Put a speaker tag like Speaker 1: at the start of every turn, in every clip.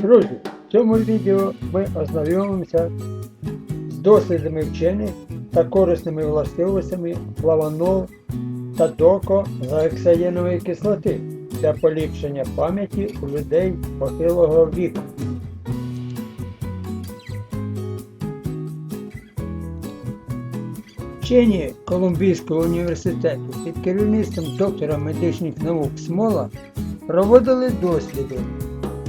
Speaker 1: Друзі, в цьому відео ми ознайомимося з дослідами вчених та корисними властивостями флавонол та докозаексаєнової кислоти для поліпшення пам'яті у людей похилого віку. Вчені Колумбійського університету під керівництвом доктора медичних наук Смола проводили досліди.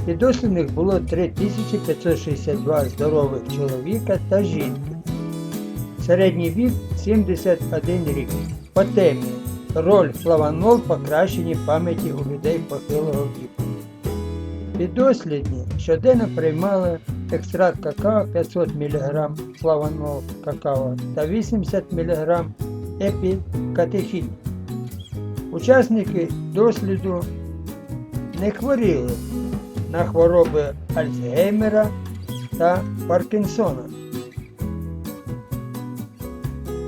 Speaker 1: Підослідних було 3562 здорових чоловіка та жінки. Середній вік 71 рік. По темі Роль флавонол в покращенні пам'яті у людей похилого віку. Підослідні щоденно приймали екстракт какао 500 мг флавонол какао та 80 мг епікатехін. Учасники досліду не хворіли на хвороби Альцгеймера та Паркінсона.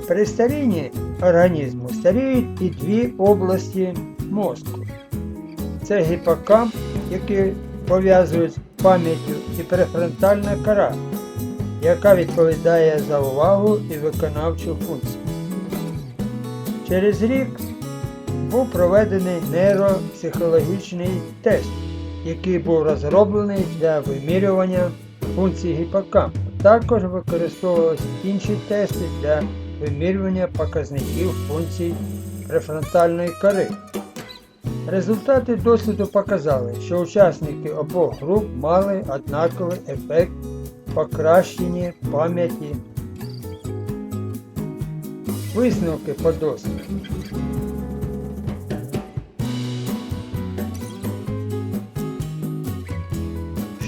Speaker 1: При старінні організму старіють і дві області мозку. Це гіпокамп, який пов'язують з пам'яттю, і префронтальна кора, яка відповідає за увагу і виконавчу функцію. Через рік був проведений нейропсихологічний тест, який був розроблений для вимірювання функцій гіпокампу. Також використовувалися інші тести для вимірювання показників функцій префронтальної кори. Результати досліду показали, що учасники обох груп мали однаковий ефект покращення пам'яті. Висновки по досліду.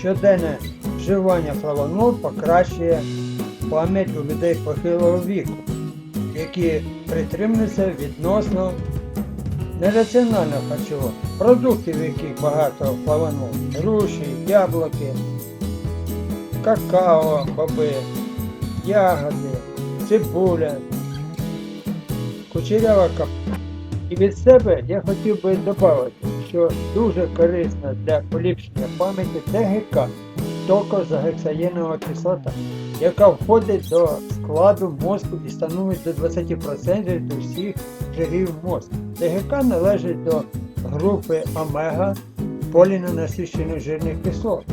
Speaker 1: Щоденне вживання флавонол покращує пам'ять у людей похилого віку, які притримуються відносно нераціонального харчування, продуктів, яких багато флавонол, груші, яблуки, какао, боби, ягоди, цибуля, кучерява капуста. І від себе я хотів би додати, що дуже корисно для поліпшення пам'яті ТГК, токозагексаєнова кислота, яка входить до складу мозку і становить до 20% до всіх жирів мозку. ТГК належить до групи омега полінонасичених жирних кислот.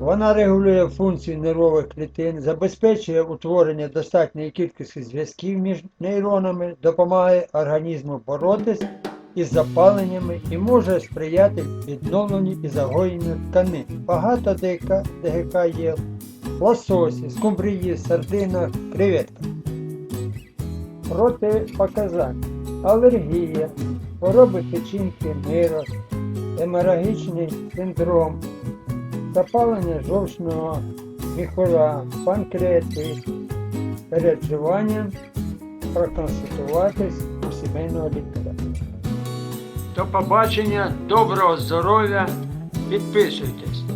Speaker 1: Вона регулює функцію нервових клітин, забезпечує утворення достатньої кількості зв'язків між нейронами, допомагає організму боротись із запаленнями і може сприяти відновленню і загоєнню тканин. Багато ДГК, є в лососі, скумбрії, сардинах, креветках. Протипоказання. Алергія, хвороби печінки, мироз, геморагічний синдром, запалення жовчного міхура, панкреатит, перед вживанням проконсультуватись у сімейного лікаря. До побачення, доброго здоров'я, підписуйтесь.